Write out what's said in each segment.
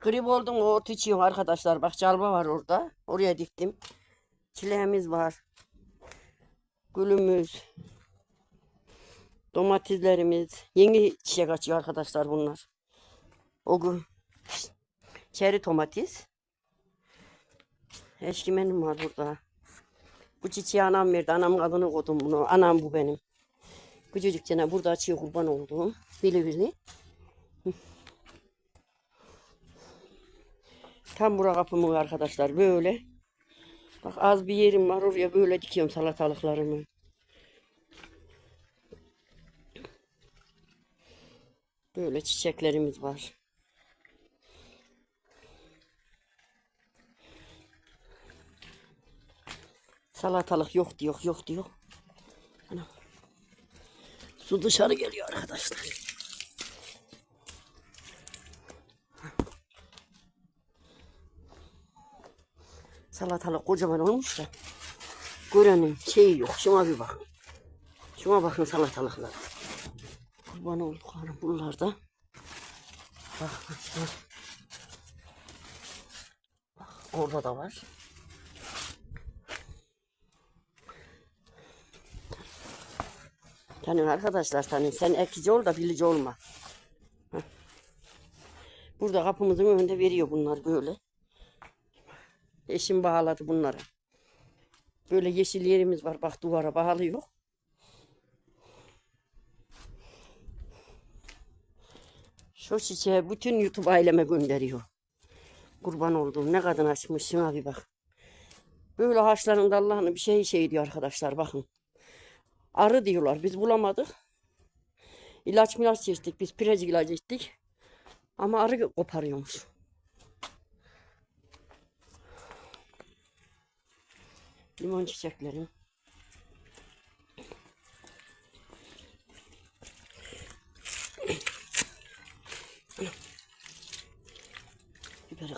Grip oldum o ot arkadaşlar. Bak calba var orada. Oraya diktim. Çileğimiz var. Gülümüz. Domateslerimiz. Yeni çiçek açıyor arkadaşlar bunlar. O gün çeri domates. Eşkimenim var burada. Bu çiçeği anam verdi. Anamın adını koydum bunu. Anam bu benim. Küçücük burada açıyor kurban olduğum. Bili bili. Tam bura kapımı arkadaşlar böyle. Bak az bir yerim var oraya böyle dikiyorum salatalıklarımı. Böyle çiçeklerimiz var. Salatalık yok diyor, yok diyor. Su dışarı geliyor arkadaşlar. Salatalık kocaman olmuş da. Görenin şeyi yok. Şuna bir bakın. Şuna bakın salatalıklar. Kurban olduk hanım bunlar da. Bak, bak, bak. Orada da var. Tanın arkadaşlar tanın. Sen ekici ol da bilici olma. Burada kapımızın önünde veriyor bunlar böyle. Eşim bağladı bunları. Böyle yeşil yerimiz var. Bak duvara bağlıyor. Şu çiçeği bütün YouTube aileme gönderiyor. Kurban olduğum ne kadın açmış şuna bir bak. Böyle haşlarında Allah'ın bir şey şey diyor arkadaşlar bakın. Arı diyorlar biz bulamadık. İlaç milaç içtik biz pirecik ilacı içtik. Ama arı koparıyormuş. Limon çiçeklerim. Biberi.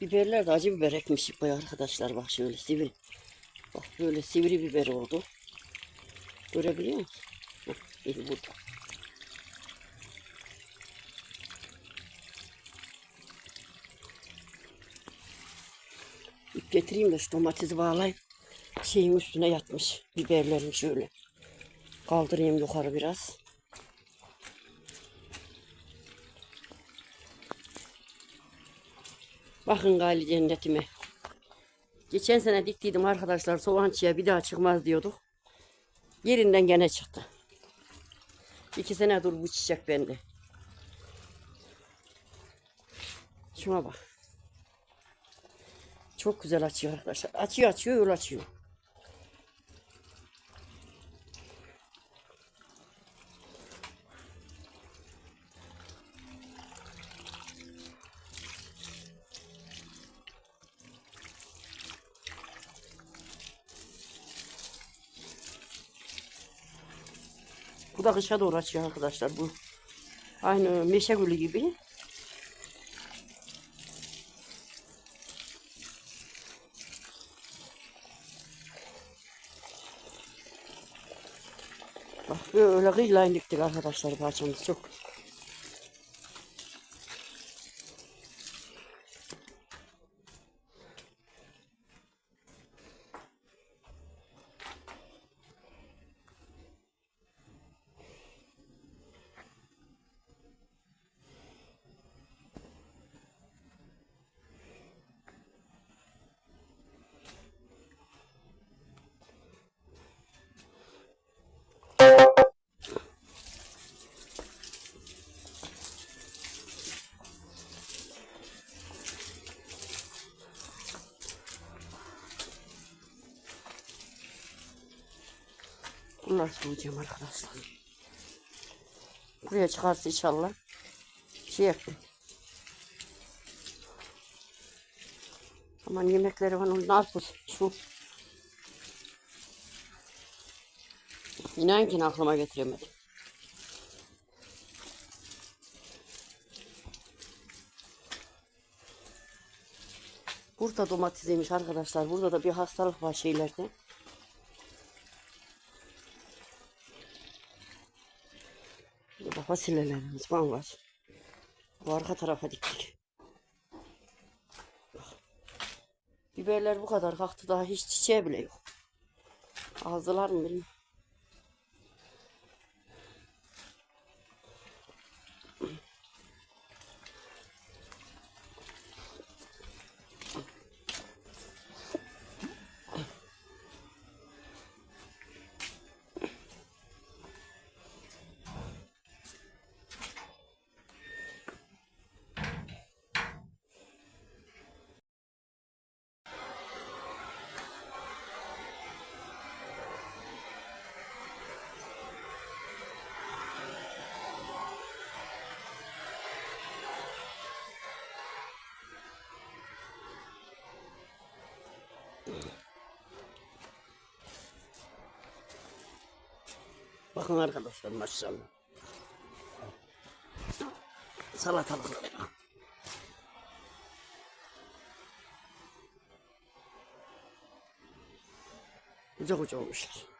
Biberler de acı biber ekmiş bu arkadaşlar bak şöyle sivri. Bak böyle sivri biber oldu. Görebiliyor musun? Biri burada. Getireyim de şu domatesi bağlayayım. Şeyin üstüne yatmış biberlerim şöyle. Kaldırayım yukarı biraz. Bakın gali cennetime. Geçen sene diktiydim arkadaşlar soğan çiğe bir daha çıkmaz diyorduk. Yerinden gene çıktı. İki sene dur bu çiçek bende. Şuna bak. Çok güzel açıyor arkadaşlar. Açıyor açıyor yol açıyor. Bu da kışa doğru açıyor arkadaşlar bu. Aynı meşe gülü gibi. Bak böyle kıyılayın diktik arkadaşlar bahçemiz çok. Soğuyacağım arkadaşlar. Buraya çıkarsa inşallah şey yapayım. Aman yemekleri var onun narpuz şu. İnan ki aklıma getiremedim. Burada domatesiymiş arkadaşlar. Burada da bir hastalık var şeylerde. Burada fasulyelerimiz falan var. Bu arka tarafa diktik. Biberler bu kadar kalktı daha hiç çiçeği bile yok. Aldılar mı bilmiyorum. Bakın arkadaşlar maşallah. Salatalıklara bak. Koca olmuşlar.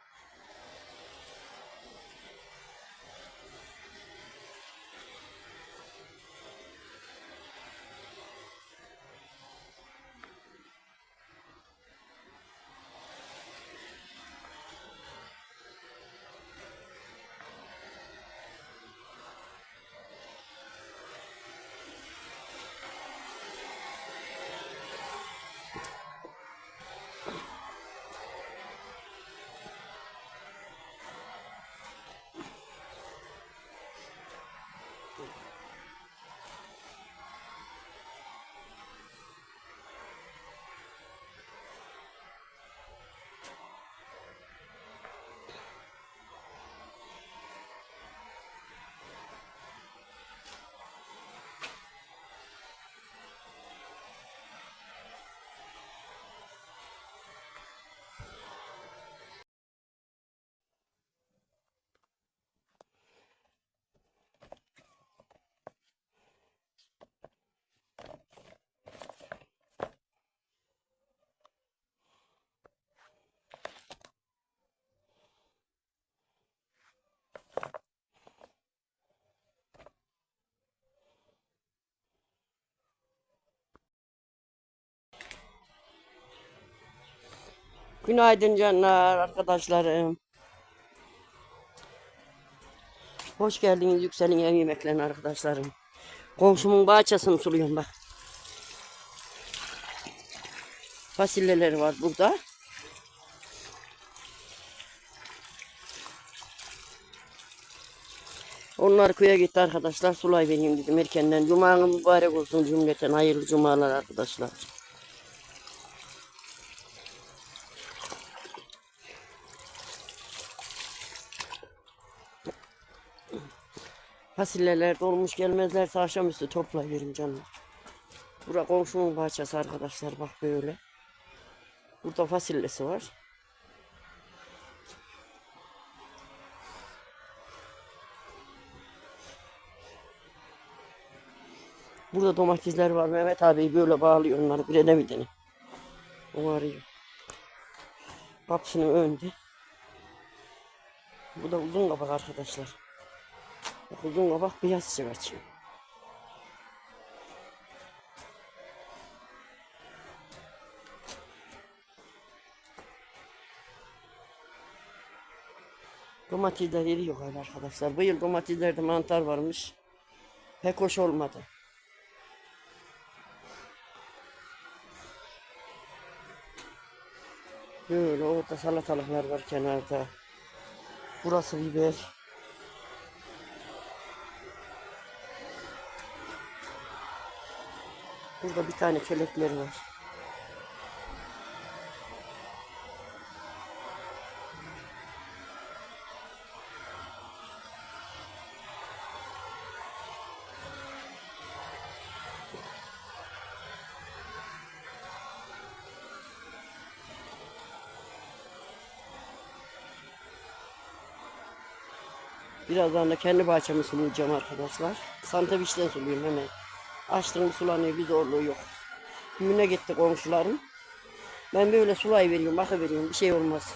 Günaydın canlar arkadaşlarım. Hoş geldiniz Yüksel'in ev yemeklerine arkadaşlarım. Komşumun bahçesini suluyorum bak. Fasulyeleri var burada. Onlar köye gitti arkadaşlar. Sulay vereyim dedim erkenden. Cumanın mübarek olsun cümleten. Hayırlı cumalar arkadaşlar. Fasulyeler dolmuş gelmezlerse akşamüstü toplayıverim canım. Bura komşumun bahçesi arkadaşlar bak böyle. Burada fasulyesi var. Burada domatesler var. Mehmet abi böyle bağlıyor onları. Bir edemediğini. O arıyor. Kapısının önünde. Bu da uzun kabak arkadaşlar. Uzun kabak beyaz çiçek açıyor. Domatesler yeri yok hala arkadaşlar. Bu yıl domateslerde mantar varmış. Pek hoş olmadı. Böyle orada salatalıklar var kenarda. Burası biber. Burada bir tane kelekleri var. Birazdan da kendi bahçemi sulayacağım arkadaşlar. Sandviçten sulayayım hemen. Açtığım sulanıyor bir zorluğu yok. Düğüne gitti komşularım. Ben böyle sulay veriyorum, bakı veriyorum bir şey olmaz.